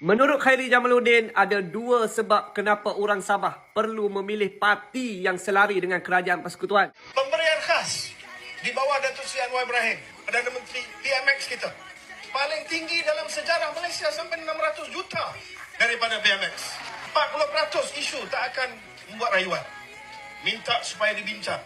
Menurut Khairi Jamaluddin, ada dua sebab kenapa orang Sabah perlu memilih parti yang selari dengan kerajaan persekutuan. Pemberian khas di bawah Datuk Seri Anwar Ibrahim, Perdana Menteri PMX kita. Paling tinggi dalam sejarah Malaysia sampai 600 juta daripada PMX. 40% isu tak akan membuat rayuan. Minta supaya dibincang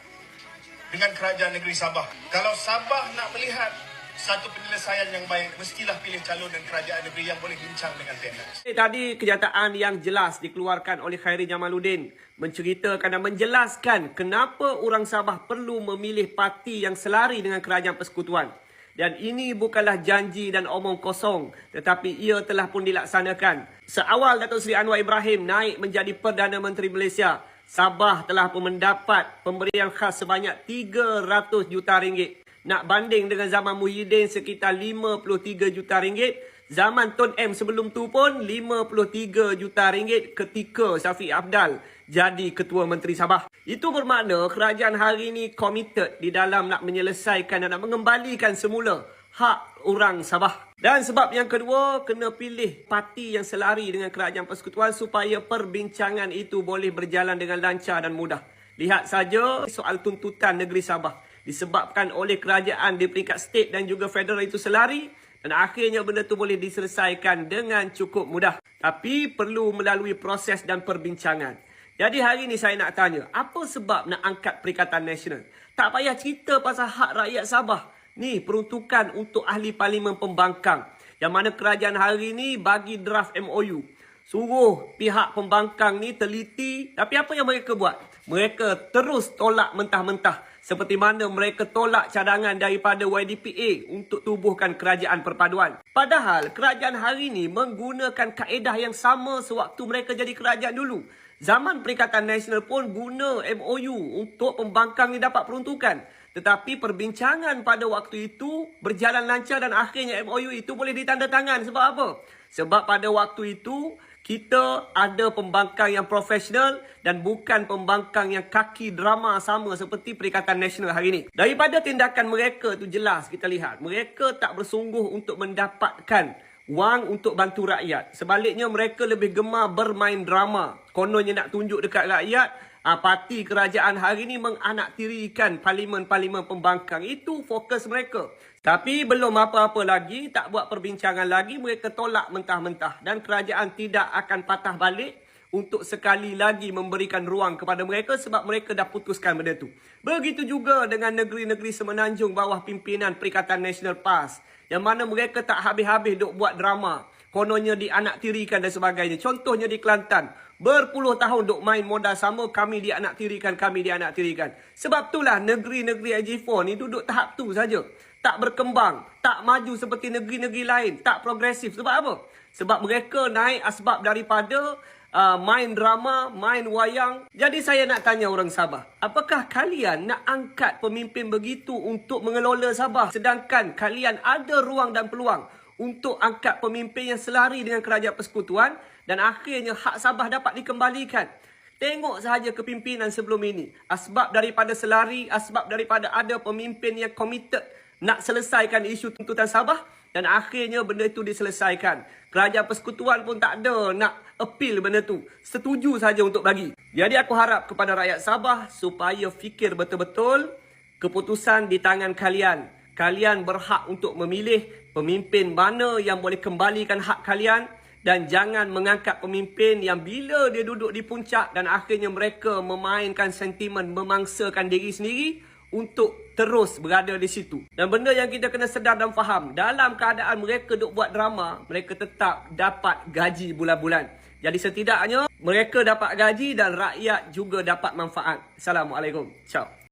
dengan kerajaan negeri Sabah. Kalau Sabah nak melihat satu penyelesaian yang baik, mestilah pilih calon dan kerajaan negeri yang boleh bincang dengan PMX. Eh, Tadi kenyataan yang jelas dikeluarkan oleh Khairi Jamaluddin menceritakan dan menjelaskan kenapa orang Sabah perlu memilih parti yang selari dengan kerajaan persekutuan. Dan ini bukanlah janji dan omong kosong tetapi ia telah pun dilaksanakan. Seawal Datuk Seri Anwar Ibrahim naik menjadi Perdana Menteri Malaysia, Sabah telah pun mendapat pemberian khas sebanyak 300 juta ringgit. Nak banding dengan zaman Muhyiddin sekitar 53 juta ringgit. Zaman Tun M sebelum tu pun 53 juta ringgit ketika Syafiq Abdal jadi Ketua Menteri Sabah. Itu bermakna kerajaan hari ini committed di dalam nak menyelesaikan dan nak mengembalikan semula hak orang Sabah. Dan sebab yang kedua, kena pilih parti yang selari dengan kerajaan persekutuan supaya perbincangan itu boleh berjalan dengan lancar dan mudah. Lihat saja soal tuntutan negeri Sabah disebabkan oleh kerajaan di peringkat state dan juga federal itu selari dan akhirnya benda tu boleh diselesaikan dengan cukup mudah. Tapi perlu melalui proses dan perbincangan. Jadi hari ini saya nak tanya, apa sebab nak angkat Perikatan Nasional? Tak payah cerita pasal hak rakyat Sabah. Ni peruntukan untuk ahli parlimen pembangkang. Yang mana kerajaan hari ini bagi draft MOU. Suruh pihak pembangkang ni teliti. Tapi apa yang mereka buat? Mereka terus tolak mentah-mentah. Seperti mana mereka tolak cadangan daripada YDPA untuk tubuhkan kerajaan perpaduan. Padahal kerajaan hari ini menggunakan kaedah yang sama sewaktu mereka jadi kerajaan dulu. Zaman Perikatan Nasional pun guna MOU untuk pembangkang ni dapat peruntukan. Tetapi perbincangan pada waktu itu berjalan lancar dan akhirnya MOU itu boleh ditandatangan. Sebab apa? Sebab pada waktu itu kita ada pembangkang yang profesional dan bukan pembangkang yang kaki drama sama seperti Perikatan Nasional hari ini. Daripada tindakan mereka tu jelas kita lihat. Mereka tak bersungguh untuk mendapatkan wang untuk bantu rakyat. Sebaliknya mereka lebih gemar bermain drama. Kononnya nak tunjuk dekat rakyat, ah, parti kerajaan hari ini menganaktirikan parlimen-parlimen pembangkang. Itu fokus mereka. Tapi belum apa-apa lagi, tak buat perbincangan lagi, mereka tolak mentah-mentah. Dan kerajaan tidak akan patah balik untuk sekali lagi memberikan ruang kepada mereka sebab mereka dah putuskan benda tu. Begitu juga dengan negeri-negeri semenanjung bawah pimpinan Perikatan Nasional PAS. Yang mana mereka tak habis-habis duk buat drama. Kononnya dianaktirikan dan sebagainya. Contohnya di Kelantan. Berpuluh tahun duk main modal sama, kami dianaktirikan, kami dianaktirikan. Sebab itulah negeri-negeri IG4 ni duduk tahap tu saja. Tak berkembang, tak maju seperti negeri-negeri lain, tak progresif. Sebab apa? Sebab mereka naik asbab daripada uh, main drama, main wayang. Jadi saya nak tanya orang Sabah, apakah kalian nak angkat pemimpin begitu untuk mengelola Sabah sedangkan kalian ada ruang dan peluang untuk angkat pemimpin yang selari dengan kerajaan persekutuan dan akhirnya hak Sabah dapat dikembalikan. Tengok sahaja kepimpinan sebelum ini. Asbab daripada selari, asbab daripada ada pemimpin yang committed nak selesaikan isu tuntutan Sabah dan akhirnya benda itu diselesaikan. Kerajaan persekutuan pun tak ada nak appeal benda tu. Setuju saja untuk bagi. Jadi aku harap kepada rakyat Sabah supaya fikir betul-betul keputusan di tangan kalian. Kalian berhak untuk memilih pemimpin mana yang boleh kembalikan hak kalian dan jangan mengangkat pemimpin yang bila dia duduk di puncak dan akhirnya mereka memainkan sentimen memangsakan diri sendiri untuk terus berada di situ. Dan benda yang kita kena sedar dan faham, dalam keadaan mereka duk buat drama, mereka tetap dapat gaji bulan-bulan. Jadi setidaknya mereka dapat gaji dan rakyat juga dapat manfaat. Assalamualaikum. Ciao.